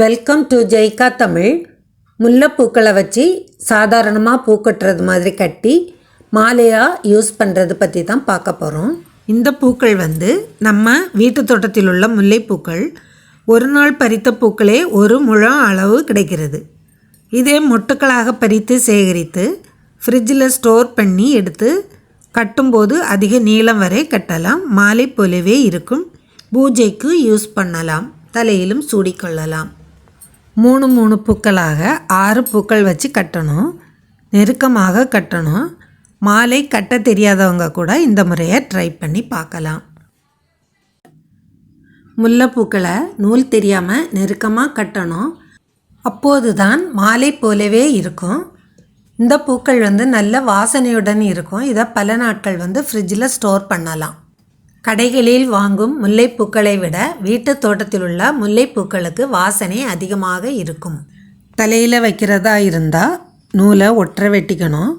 Welcome to Jaika Tamil முல்லைப்பூக்களை வச்சு சாதாரணமாக பூ கட்டுறது மாதிரி கட்டி மாலையாக யூஸ் பண்ணுறது பற்றி தான் பார்க்க போகிறோம் இந்த பூக்கள் வந்து நம்ம வீட்டு தோட்டத்தில் உள்ள முல்லைப்பூக்கள் ஒரு நாள் பறித்த பூக்களே ஒரு முழம் அளவு கிடைக்கிறது. இதே மொட்டுக்களாக பறித்து சேகரித்து ஃப்ரிட்ஜில் ஸ்டோர் பண்ணி எடுத்து கட்டும்போது அதிக நீளம் வரை கட்டலாம். மாலை போலவே இருக்கும். பூஜைக்கு யூஸ் பண்ணலாம். தலையிலும் சூடிக்கொள்ளலாம் மூணு மூணு பூக்களாக ஆறு பூக்கள் வச்சு கட்டணும். நெருக்கமாக கட்டணும். மாலை கட்ட தெரியாதவங்க கூட இந்த முறையை ட்ரை பண்ணி பார்க்கலாம். முல்லைப்பூக்களை நூல் தெரியாமல் நெருக்கமாக கட்டணும். அப்போது தான் மாலை போலவே இருக்கும். இந்த பூக்கள் வந்து நல்ல வாசனையுடன் இருக்கும். இதை பல நாட்கள் வந்து ஃப்ரிட்ஜில் ஸ்டோர் பண்ணலாம். கடைகளில் வாங்கும் முல்லைப்பூக்களை விட வீட்டு தோட்டத்தில் உள்ள முல்லைப்பூக்களுக்கு வாசனை அதிகமாக இருக்கும். தலையில் வைக்கிறதா இருந்தால் நூலை ஒற்றை வெட்டிக்கணும்.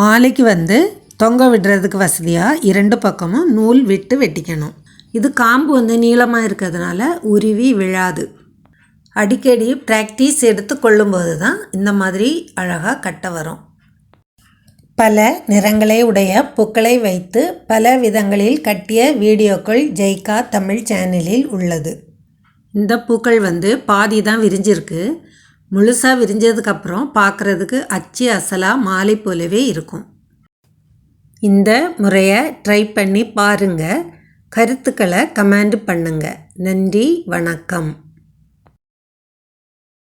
மாலைக்கு வந்து தொங்க விடுறதுக்கு வசதியாக இரண்டு பக்கமும் நூல் விட்டு வெட்டிக்கணும். இது காம்பு வந்து நீளமாக இருக்கிறதுனால உருவி விழாது. அடிக்கடி ப்ராக்டிஸ் எடுத்து கொள்ளும்போது தான் இந்த மாதிரி அழகாக கட்ட வரும். பல நிறங்களை உடைய பூக்களை வைத்து பல விதங்களில் கட்டிய வீடியோக்கள் ஜெய்கா தமிழ் சேனலில் உள்ளது. இந்த பூக்கள் வந்து பாதி தான் விரிஞ்சிருக்கு. முழுசாக விரிஞ்சதுக்கப்புறம் பார்க்குறதுக்கு அச்சு அசலாக மாலை போலவே இருக்கும். இந்த முறையை ட்ரை பண்ணி பாருங்கள் கருத்துக்களை கமெண்ட் பண்ணுங்கள் நன்றி வணக்கம்.